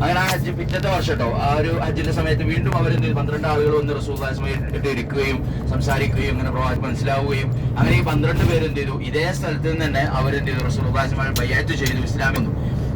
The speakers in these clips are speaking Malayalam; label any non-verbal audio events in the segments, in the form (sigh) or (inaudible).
അങ്ങനെ ആ ഹജ്ജ് പിറ്റത്തെ വർഷം കേട്ടോ ആ ഒരു ഹജ്ജിന്റെ സമയത്ത് വീണ്ടും അവർ പന്ത്രണ്ട് ആളുകൾ വന്ന് റസൂല്ലാസ്മയിട്ട് ഇരിക്കുകയും സംസാരിക്കുകയും അങ്ങനെ പ്രവാചകൻ മനസ്സിലാവുകയും അങ്ങനെ ഈ പന്ത്രണ്ട് പേര് എന്ത് ചെയ്തു? ഇതേ സ്ഥലത്ത് നിന്ന് തന്നെ അവരെന്ത് ചെയ്തു? റസൂൽസ്മായി ബയ്യാറ്റ് ചെയ്തു ഇസ്ലാമെന്നു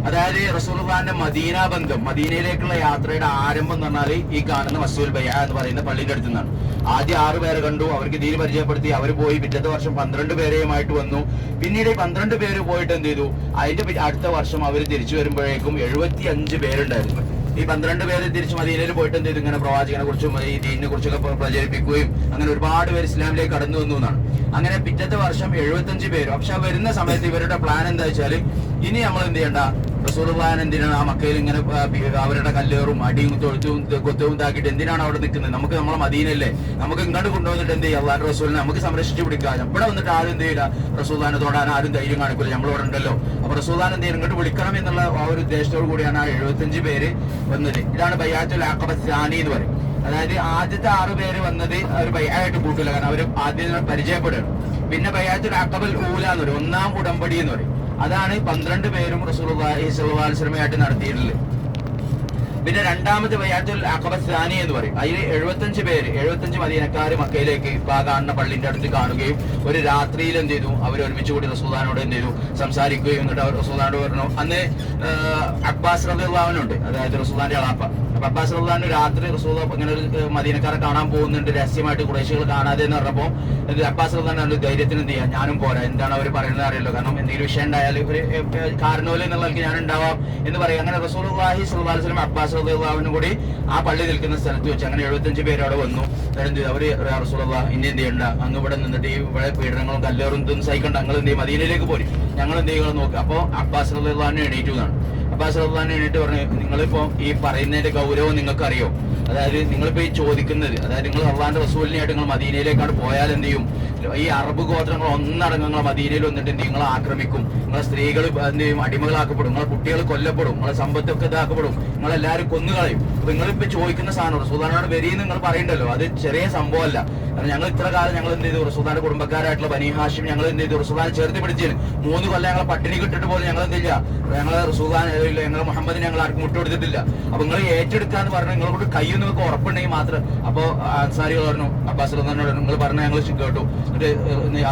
അതായത് റസൂൽഖാന്റെ മദീന ബന്ധം മദീനയിലേക്കുള്ള യാത്രയുടെ ആരംഭം എന്ന് പറഞ്ഞാൽ ഈ കാണുന്ന മസൂൽ ബയ്യ എന്ന് പറയുന്ന പള്ളിയുടെ അടുത്തു നിന്നാണ് ആദ്യം ആറ് പേരെ കണ്ടു അവർക്ക് ദീന് പരിചയപ്പെടുത്തി അവർ പോയി. പിറ്റത്തെ വർഷം പന്ത്രണ്ട് പേരെയുമായിട്ട് വന്നു. പിന്നീട് ഈ പന്ത്രണ്ട് പേര് പോയിട്ട് എന്ത് ചെയ്തു? അതിന്റെ അടുത്ത വർഷം അവർ തിരിച്ചു വരുമ്പോഴേക്കും എഴുപത്തി അഞ്ച് പേരുണ്ടായിരുന്നു. ഈ പന്ത്രണ്ട് പേര് തിരിച്ച് മദീനയിൽ പോയിട്ട് എന്ത് ചെയ്തു? ഇങ്ങനെ പ്രവാചകനെ കുറിച്ചും ഈ ദീനിനെ കുറിച്ചൊക്കെ പ്രചരിപ്പിക്കുകയും അങ്ങനെ ഒരുപാട് പേര് ഇസ്ലാമിലേക്ക് കടന്നു വന്നു എന്നാണ്. അങ്ങനെ പിറ്റത്തെ വർഷം എഴുപത്തഞ്ച് പേര്. പക്ഷെ വരുന്ന സമയത്ത് ഇവരുടെ പ്ലാൻ എന്താ വെച്ചാൽ ഇനി നമ്മൾ എന്ത് ചെയ്യണ്ട? റസൂർബാൻ എന്തിനാണ് ആ മക്കയിൽ ഇങ്ങനെ അവരുടെ കല്ലേറും അടിയും തൊഴുത്തും കൊത്തവും താക്കിയിട്ട് എന്തിനാണ് അവിടെ നിൽക്കുന്നത്? നമുക്ക് നമ്മളെ മദീനല്ലേ നമുക്ക് ഇങ്ങോട്ട് കൊണ്ടുവന്നിട്ട് എന്ത് ചെയ്യാം? അള്ളാഹ് റസൂലിനെ നമുക്ക് സംരക്ഷിച്ചു പിടിക്കാം. ഇവിടെ വന്നിട്ട് ആരും എന്ത് ചെയ്യില്ല? റസൂദാനെ തൊടാൻ ആരും ധൈര്യം കാണിക്കില്ല നമ്മളിവിടെ ഉണ്ടല്ലോ. അപ്പൊ റസൂദാൻ എന്ത് ചെയ്യും? ഇങ്ങോട്ട് വിളിക്കണം എന്നുള്ള ആ ഒരു ഉദ്ദേശത്തോടു കൂടിയാണ് ആ എഴുപത്തഞ്ച് പേര് വന്നത്. ഇതാണ് ബയ്യാത്തുൽ സാനി എന്ന് പറയും. അതായത് ആദ്യത്തെ ആറ് പേര് വന്നത് അവർ ബയ്യായിട്ട് കൂട്ടില്ല. കാരണം അവർ ആദ്യം പരിചയപ്പെടുകയാണ്. പിന്നെ ബയ്യാത്തുൽ ആക്കബൽ ഊല എന്ന് പറയും. ഒന്നാം ഉടമ്പടി എന്ന് പറയും. അതാണ് പന്ത്രണ്ട് പേരും റസൂൽ വസല്ലമയായിട്ട് നടത്തിയിട്ടുള്ളത്. പിന്നെ രണ്ടാമത് ബയ്യാത്തുൽ അക്കബ സാനി എന്ന് പറയും. അതിൽ എഴുപത്തഞ്ച് പേര് എഴുപത്തഞ്ച് മദീനക്കാർ മക്കയിലേക്ക് ഇപ്പൊ ആ കാണുന്ന പള്ളിന്റെ അടുത്ത് കാണുകയും ഒരു രാത്രിയിൽ എന്ത് ചെയ്തു? അവർ ഒരുമിച്ച് കൂടി റസൂദാനോട് എന്ത് ചെയ്തു? സംസാരിക്കുകയും എന്നിട്ട് അവർ റസൂദാനോട് പറഞ്ഞു അന്ന് അബ്ബാസ് റബിള്ളാവനുണ്ട് അതായത് റസൂദാന്റെ അളാപ്പ അപ്പൊ അബ്ബാസ് റബിള്ളാന് രാത്രി റസൂദ ഇങ്ങനെ ഒരു മദീനക്കാരെ കാണാൻ പോകുന്നുണ്ട്. രഹസ്യമായിട്ട് കുറേശികൾ കാണാതെ എന്ന് പറഞ്ഞപ്പോൾ ഇത് അബ്ബാസ് റബിള്ളാൻ ധൈര്യത്തിന് എന്ത് ചെയ്യാം? ഞാനും പോരാ. എന്താണ് അവർ പറയുന്നത് അറിയല്ലോ. കാരണം എന്തെങ്കിലും വിഷയം ഉണ്ടായാൽ ഒരു ഏഹ്, എന്നുള്ള ഞാൻ ഉണ്ടാവാം എന്ന് പറയും. അങ്ങനെ റസൂൽ സ്വല്ലല്ലാഹി വസല്ലം അബ്ബാസ് റളിയല്ലാഹുവിനും കൂടി ആ പള്ളി നിൽക്കുന്ന സ്ഥലത്ത് വെച്ച് അങ്ങനെ എഴുപത്തഞ്ച് പേര് അവിടെ വന്നു. എന്ത്? അവർ റസൂലുള്ള ഇനി എന്ത് ചെയ്യണ്ട? അങ്ങ് ഇവിടെ നിന്നിട്ട് ഈ ഇവിടെ പീഡനങ്ങളും കല്ലേറും ഇതൊന്നും സഹിക്കണ്ട. ഞങ്ങൾ എന്ത് ചെയ്യും? മദീനയിലേക്ക് പോരും. ഞങ്ങൾ എന്ത് ചെയ്യുക നോക്കുക അപ്പൊ അബ്ബാസ് റളിയല്ലാഹുവിനെ എണീറ്റു എന്നാണ്. അബ്ബാസ് റബ്ബാൻ എണീറ്റ് പറഞ്ഞു നിങ്ങളിപ്പോ ഈ പറയുന്നതിന്റെ ഗൗരവം നിങ്ങൾക്ക് അറിയോ അതായത് നിങ്ങളിപ്പോ ഈ ചോദിക്കുന്നത് അതായത് നിങ്ങൾ അള്ളാന്റെ റസൂലിനായിട്ട് നിങ്ങൾ മദീനയിലേക്കാണ് പോയാൽ എന്ത് ചെയ്യും? ഈ അറബ് ഗോത്രങ്ങൾ ഒന്നടങ്കം നിങ്ങളെ മദീനയിൽ വന്നിട്ട്? നിങ്ങളെ ആക്രമിക്കും. നിങ്ങളെ സ്ത്രീകൾ എന്ത് ചെയ്യും? അടിമകളാക്കപ്പെടും. നിങ്ങളെ കുട്ടികൾ കൊല്ലപ്പെടും. നിങ്ങളെ സമ്പത്തൊക്കെ ഇതാക്കപ്പെടും. നിങ്ങളെല്ലാവരും കൊന്നുകളയും. അപ്പൊ നിങ്ങളിപ്പോ ചോദിക്കുന്ന സാധനം സുധാനോട് വരിയെന്ന് നിങ്ങൾ പറയണ്ടല്ലോ. അത് ചെറിയ സംഭവമല്ല. കാരണം ഞങ്ങൾ ഇത്ര കാലം ഞങ്ങൾ എന്ത് ചെയ്തു? റസൂദാന്റെ കുടുംബക്കാരായിട്ടുള്ള ബനി ഹാഷിം ഞങ്ങൾ എന്ത് ചെയ്തു? റസൂദാനെ ചേർത്ത് പിടിച്ചിരുന്നു മൂന്ന് കൊല്ലം ഞങ്ങളെ പട്ടിണി കിട്ടിട്ട് പോലും ഞങ്ങൾ എന്ത് ചെയ്യാ ഞങ്ങൾ റസൂദാൻ ഞങ്ങൾ മുഹമ്മദിനെ ഞങ്ങൾ ആർക്കും മുട്ടുകൊടുത്തിട്ടില്ല അപ്പൊ നിങ്ങൾ ഏറ്റെടുക്കാന്ന് പറഞ്ഞാൽ നിങ്ങളോട് കൊണ്ട് കയ്യിൽ നിങ്ങൾക്ക് ഉറപ്പുണ്ടെങ്കിൽ മാത്രം. അപ്പോൾ അൻസാരികൾ പറഞ്ഞു അബ്ബാസ് റഹ്മാനോട് നിങ്ങൾ പറഞ്ഞ ഞങ്ങൾ കേട്ടു. എന്നിട്ട്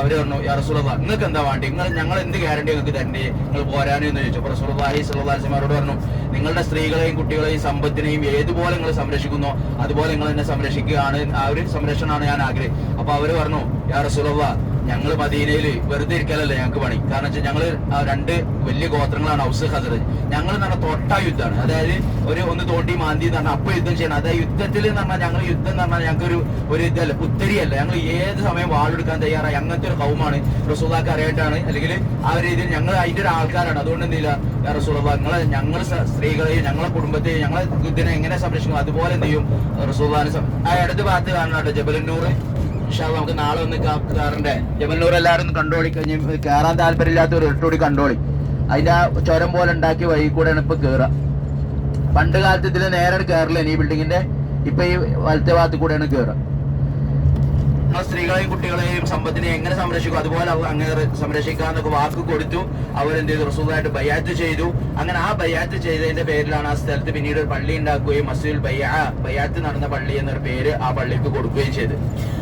അവർ പറഞ്ഞു യാ റസൂലി നിങ്ങൾക്ക് എന്താ വേണ്ടി? നിങ്ങൾ ഞങ്ങൾ എന്ത് ഗ്യാരണ്ടി നിങ്ങൾക്ക് തരണ്ടേ? നിങ്ങൾ പോരാനോ എന്ന് ചോദിച്ചു. അപ്പൊ റസൂലി സല്ലാസ്മാരോട് പറഞ്ഞു നിങ്ങളുടെ സ്ത്രീകളെയും കുട്ടികളെയും സമ്പത്തിനെയും ഏതുപോലെ നിങ്ങൾ സംരക്ഷിക്കുന്നോ അതുപോലെ നിങ്ങൾ എന്നെ സംരക്ഷിക്കുകയാണ്. ആ ഒരു സംരക്ഷണമാണ് ഞാൻ ആഗ്രഹം. അപ്പൊ അവർ പറഞ്ഞു യാ റസൂലല്ല ഞങ്ങൾ മദീനയിൽ വെറുതെ ഇരിക്കലല്ലേ ഞങ്ങൾക്ക് പണി. കാരണം വെച്ചാൽ ഞങ്ങൾ രണ്ട് വലിയ ഗോത്രങ്ങളാണ് ഹൗസ് ഹസർ ഞങ്ങൾ എന്ന് പറഞ്ഞാൽ തൊട്ട യുദ്ധമാണ്. അതായത് ഒരു ഒന്ന് തോണ്ടി മാന്തി എന്ന് പറഞ്ഞാൽ അപ്പൊ യുദ്ധം ചെയ്യണം. അതായത് യുദ്ധത്തിൽ എന്ന് പറഞ്ഞാൽ ഞങ്ങൾ യുദ്ധം എന്ന് പറഞ്ഞാൽ ഞങ്ങൾക്ക് ഒരു ഒരു ഇതല്ല പുത്തരിയല്ല. ഞങ്ങൾ ഏത് സമയം വാളെടുക്കാൻ തയ്യാറായി അങ്ങനത്തെ ഒരു കൗമാണ് റസൂദാക്ക് അറിയായിട്ടാണ് അല്ലെങ്കിൽ ആ ഒരു രീതിയിൽ ഞങ്ങൾ അതിന്റെ ഒരു ആൾക്കാരാണ്. അതുകൊണ്ട് എന്തില്ല റസൂള നിങ്ങളെ ഞങ്ങൾ സ്ത്രീകളെയും ഞങ്ങളെ കുടുംബത്തെയും ഞങ്ങളെ ഇതിനെ എങ്ങനെ സംരക്ഷിക്കും അതുപോലെ എന്ത് ചെയ്യും? റസൂദാനെ ആ ഇടത് ഭാഗത്ത് കാണുന്നുണ്ട് ജബലന്നൂർ അള്ളാ നമുക്ക് നാളെ ഒന്ന് കാറിന്റെ ജബലൂർ എല്ലാവരും കണ്ടോളി. കഴിഞ്ഞ് കയറാൻ താല്പര്യമില്ലാത്ത ഒരു ഇട്ടോടി കണ്ടോളി. അതിന്റെ ആ ചുരം പോലെ ഉണ്ടാക്കിയ വഴി കൂടെയാണ് ഇപ്പൊ കേറുക. പണ്ട് കാലത്ത് ഇതിൽ നേരെ കയറില്ല ഈ ബിൽഡിങ്ങിന്റെ ഇപ്പൊ ഈ വലത്തെ ഭാഗത്ത് കൂടെയാണ് കയറുക നമ്മൾ സ്ത്രീകളെയും കുട്ടികളെയും സമ്പത്തിനെ എങ്ങനെ സംരക്ഷിക്കും? അതുപോലെ അവർ അങ്ങനെ സംരക്ഷിക്കാന്നൊക്കെ വാക്ക് കൊടുത്തു. അവരെന്ത് ചെയ്തു റസൂദായിട്ട് ബയ്യാത്ത് ചെയ്തു. അങ്ങനെ ആ ബയ്യാത്ത് ചെയ്തതിന്റെ പേരിലാണ് ആ സ്ഥലത്ത് പിന്നീട് ഒരു പള്ളി ഉണ്ടാക്കുകയും മസ്ജിദുൽ ബയ്യാ ബയ്യാത്ത് നടന്ന പള്ളി എന്നൊരു പേര് ആ പള്ളിക്ക് കൊടുക്കുകയും ചെയ്തു.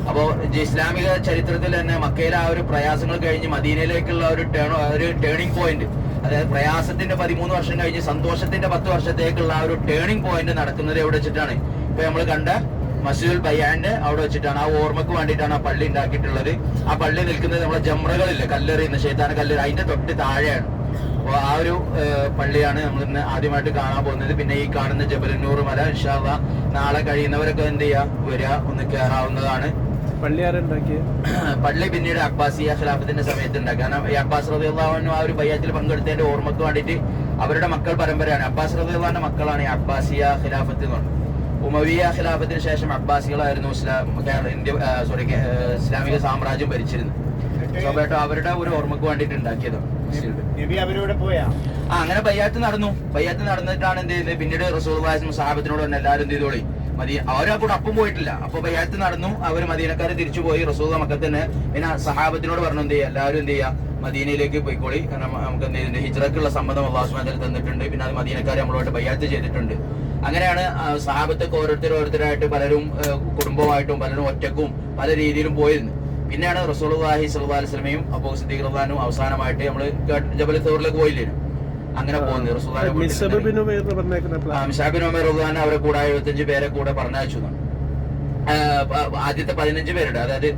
അപ്പോ ഇസ്ലാമിക ചരിത്രത്തിൽ തന്നെ മക്കയിലെ ആ ഒരു പ്രയാസങ്ങൾ കഴിഞ്ഞ് മദീനയിലേക്കുള്ള ഒരു ടേൺ ഒരു ടേണിംഗ് പോയിന്റ് അതായത് പ്രയാസത്തിന്റെ പതിമൂന്ന് വർഷം കഴിഞ്ഞ് സന്തോഷത്തിന്റെ പത്ത് വർഷത്തേക്കുള്ള ആ ഒരു ടേണിംഗ് പോയിന്റ് നടക്കുന്നത് എവിടെ വെച്ചിട്ടാണ്? ഇപ്പൊ നമ്മൾ കണ്ട മസ്ജിദുൽ ബയ്യാന്റെ അവിടെ വെച്ചിട്ടാണ് ആ ഓർമ്മക്ക് വേണ്ടിയിട്ടാണ് ആ പള്ളി ഉണ്ടാക്കിയിട്ടുള്ളത്. ആ പള്ളി നിൽക്കുന്നത് നമ്മളെ ജമ്രകളില്ല കല്ലെറിയുന്ന ശൈത്താന കല്ലെറി അതിന്റെ തൊട്ട് താഴെയാണ്. അപ്പോൾ ആ ഒരു പള്ളിയാണ് നമ്മൾ ഇന്ന് ആദ്യമായിട്ട് കാണാൻ പോകുന്നത്. പിന്നെ ഈ കാണുന്ന ജബലന്നൂർ മല ഇൻഷാല്ല നാളെ കഴിയുന്നവരൊക്കെ എന്ത് ചെയ്യുക വരിക ഒന്ന് കയറാവുന്നതാണ്. പള്ളി (clears throat) പള്ളി പിന്നീട് അബ്ബാസിയ ഖിലാഫത്തിന്റെ സമയത്ത് ഉണ്ടാക്കി കാരണം ഈ അബ്ബാസ് റബിള്ളാഹുവിനും ആ ഒരു ബയ്യാത്തിൽ പങ്കെടുത്തതിന്റെ ഓർമ്മക്ക് വേണ്ടിയിട്ട് അവരുടെ മക്കൾ പരമ്പരയാണ്. അബ്ബാസ് റബിള്ളാന്റെ മക്കളാണ് ഈ അബ്ബാസിയ ഖിലാഫത്ത് എന്ന് പറയുന്നത് ഉമവിയ ഖിലാഫത്തിന് ശേഷം അബ്ബാസികളായിരുന്നു ഇന്ത്യ സോറി ഇസ്ലാമിക സാമ്രാജ്യം ഭരിച്ചിരുന്നത്. സ്വാഭാവികമായിട്ടും അവരുടെ ഒരു ഓർമ്മക്ക് വേണ്ടിയിട്ട് പോയാ? ആ അങ്ങനെ ബയ്യാത്ത് നടന്നു. ബയ്യാത്ത് നടന്നിട്ടാണ് എന്ത് ചെയ്യുന്നത്? പിന്നീട് റസൂൽ സാഹബത്തിനോട് തന്നെ എല്ലാവരും എന്ത് ചെയ്തോളി? മതി അവരപ്പോൾ കൂടെ അപ്പം പോയിട്ടില്ല. അപ്പൊ ബയ്യാത്ത് നടന്നു. അവർ മദീനക്കാരെ തിരിച്ചു പോയി റസൂൽ മക്കത്തിന് തന്നെ പിന്നെ സഹാബത്തിനോട് പറഞ്ഞു എന്ത് ചെയ്യുക? എല്ലാവരും എന്ത് ചെയ്യുക? മദീനയിലേക്ക് പോയിക്കോളി. കാരണം നമുക്ക് എന്ത് ചെയ്തിട്ടുണ്ട്? ഹിജ്റക്കുള്ള സമ്മതം അള്ളാഹുസ്മാൻ തന്നിട്ടുണ്ട്. പിന്നെ അത് മദീനക്കാരെ നമ്മളോട്ട് ബയ്യാത്ത് ചെയ്തിട്ടുണ്ട്. അങ്ങനെയാണ് സഹാബത്തൊക്കെ ഓരോരുത്തർ ഓരോരുത്തരായിട്ട് പലരും കുടുംബമായിട്ടും പലരും ഒറ്റക്കും പല രീതിയിലും പോയിരുന്നു. പിന്നെയാണ് റസൂലുള്ളാഹി സ്വല്ലല്ലാഹി അലൈഹി വസല്ലമയും അബൂ സിദ്ദീഖ് റഹ്ലാനും അവസാനമായിട്ട് നമ്മൾ ജബൽ തോറിലേക്ക് പോയില്ലേനു. അങ്ങനെ പോകുന്നത് ഷാബിൻ ഉമർ റഹ്ലാൻ അവരെ കൂടെ എഴുപത്തഞ്ച് പേരെ കൂടെ പറഞ്ഞയച്ചു ആദ്യത്തെ പതിനഞ്ച് പേരുണ്ട്. അതായത്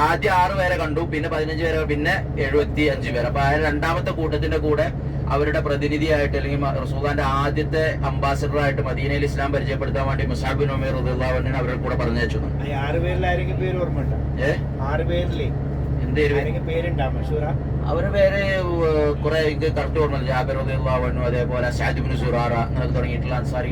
ആദ്യം ആറ് പേരെ കണ്ടു പിന്നെ പതിനഞ്ച് പേരെ പിന്നെ എഴുപത്തി അഞ്ച് പേര്. അപ്പൊ ആ രണ്ടാമത്തെ കൂട്ടത്തിന്റെ കൂടെ അവരുടെ പ്രതിനിധിയായിട്ട് അല്ലെങ്കിൽ റസൂഖാന്റെ ആദ്യത്തെ അംബാസിഡറായിട്ട് ആയിട്ട് മദീനയിൽ ഇസ്ലാം പരിചയപ്പെടുത്താൻ വേണ്ടി മുസാബിൻ ഉമർ റഹ്ലാവിനെ അവരുടെ കൂടെ പറഞ്ഞു വെച്ചു അവരുടെ പേര് കുറെ എനിക്ക് കറക്റ്റ് ഓർമ്മ ജാബിർ അൻഹു അതേപോലെ സാദിബിൻ സുറാറ എന്നൊക്കെ തുടങ്ങിയിട്ടുള്ള അൻസാരികൾ